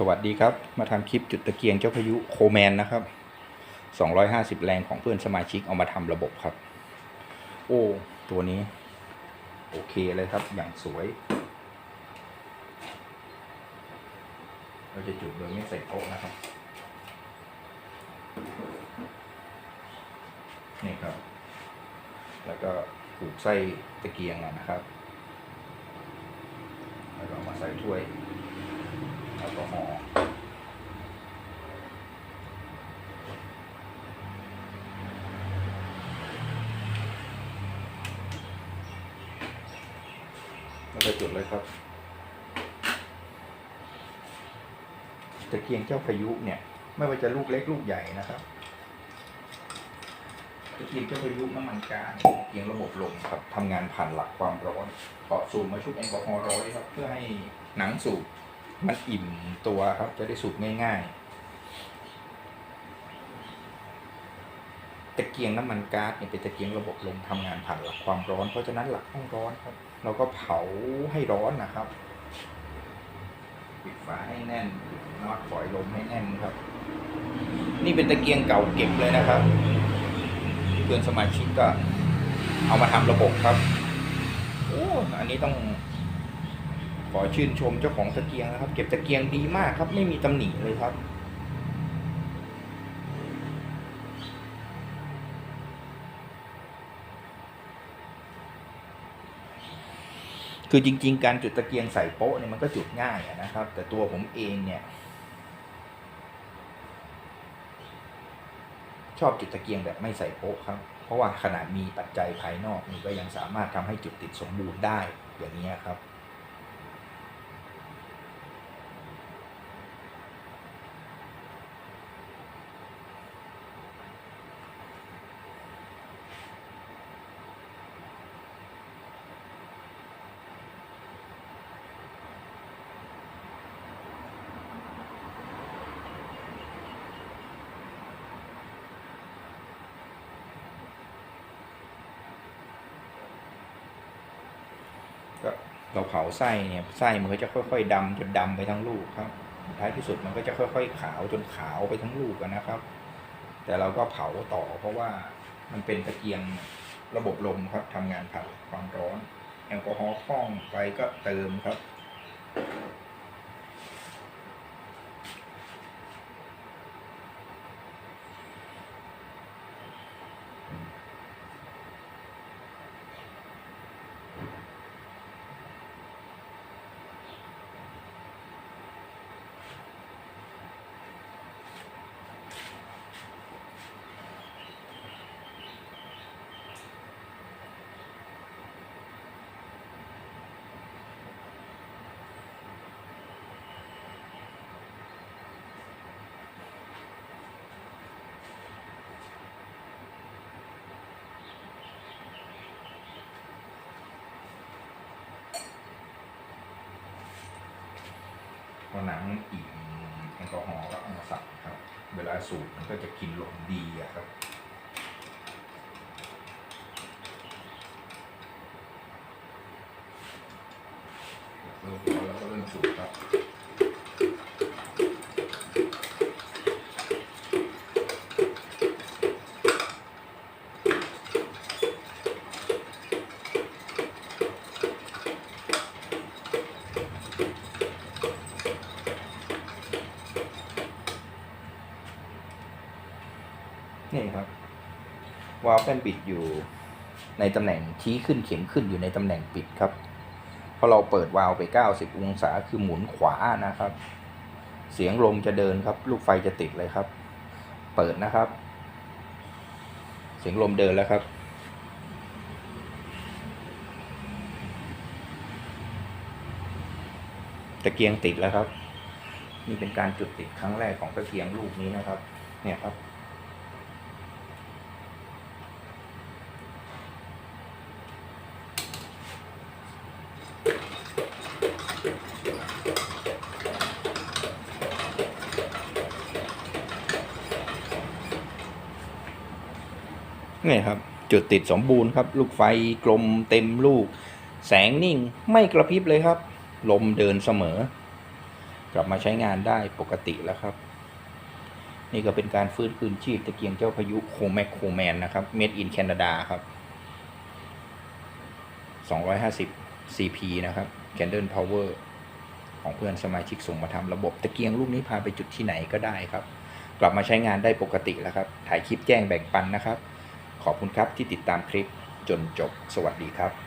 สวัสดีครับ มาทำคลิปจุดตะเกียงเจ้าพายุโคแมนนะครับ 250 แรงของเพื่อนสมาชิกเอามาทำระบบครับ โอ้ ตัวนี้ โอเคเลยครับ อย่างสวย เราจะจุดโดยไม่ใส่โต๊ะนะครับ นี่ครับ แล้วก็ผูกไส้ตะเกียงนะครับ แล้วก็มาใส่ถ้วย แอลกอฮอล์ แล้วก็จุดเลยครับตะเกียงเจ้าพายุเนี่ย ไม่ว่าจะลูกเล็กลูกใหญ่นะครับตะเกียงเจ้าพายุน้ำมันกาตะเกียงระบบลมครับทำงานผ่านหลักความร้อนเกาะสูบมาชุบแอลกอฮอล์ร้อยครับ เพื่อให้หนังสูบมันอิ่มตัวครับ จะได้สูบง่ายๆตะเกียงน้ำมันก๊าซเนี่ยเป็นตะเกียงระบบลมทำงานผ่านหลักความร้อน เพราะฉะนั้นหลักต้องร้อนครับ เราก็เผาให้ร้อนนะครับปิดฝาให้แน่นน็อตฝอยลมให้แน่นครับ นี่เป็นตะเกียงเก่าเก็บเลยนะครับเพื่อนสมาชิกก็เอามาทำระบบครับโอ้อันนี้ต้องขอชื่นชมเจ้าของตะเกียงนะครับ เก็บตะเกียงดีมากครับ ไม่มีตำหนิเลยครับ คือจริง ๆ การจุดตะเกียงใส่โป๊ะเนี่ยมันก็จุดง่ายนะครับ แต่ตัวผมเองเนี่ย ชอบจุดตะเกียงแบบไม่ใส่โป๊ะครับ เพราะว่าขนาดมีปัจจัยภายนอกนี่ก็ยังสามารถทำให้จุดติดสมบูรณ์ได้อย่างนี้ครับ ก็ เราเผาไส้เนี่ยไส้มันก็จะค่อย ๆดำจนดำไปทั้งลูกครับ ท้ายที่สุดมันก็จะค่อย ๆ ขาวจนขาวไปทั้งลูกนะครับ แต่เราก็เผาต่อเพราะว่ามันเป็นตะเกียงระบบลมครับทำงานผ่านความร้อน แอลกอฮอล์คล่องไปก็เติมครับ พอหนังมันอิ่มแอลกอฮอล์ก็เอามาใส่ครับ เวลาสูบมันก็จะกินลมดีอะครับแล้วก็เริ่มสูบครับ นี่ครับวาล์วแป้นปิดอยู่ในตำแหน่งชี้ขึ้นเข็มขึ้นอยู่ในตำแหน่งปิดครับพอเราเปิดวาล์วไป 90 องศาคือหมุนขวานะครับ เสียงลมจะเดินครับ ลูกไฟจะติดเลยครับ เปิดนะครับ เสียงลมเดินแล้วครับ ตะเกียงติดแล้วครับ นี่เป็นการจุดติดครั้งแรกของตะเกียงลูกนี้นะครับ เนี่ยครับ นี่ครับ จุดติดสมบูรณ์ครับ ลูกไฟกลมเต็มลูก แสงนิ่งไม่กระพริบเลยครับ ลมเดินเสมอ กลับมาใช้งานได้ปกติแล้วครับ นี่ก็เป็นการฟื้นคืนชีพตะเกียงเจ้าพายุโคแมคโคแมนนะครับ made in Canada ครับ 250 CP นะครับ Candle Power ของเพื่อนสมาชิกส่งมาทำระบบตะเกียงลูกนี้พาไปจุดที่ไหนก็ได้ครับ กลับมาใช้งานได้ปกติแล้วครับ ถ่ายคลิปแจ้งแบ่งปันนะครับ ขอบคุณครับที่ติดตามคลิปจนจบ สวัสดีครับ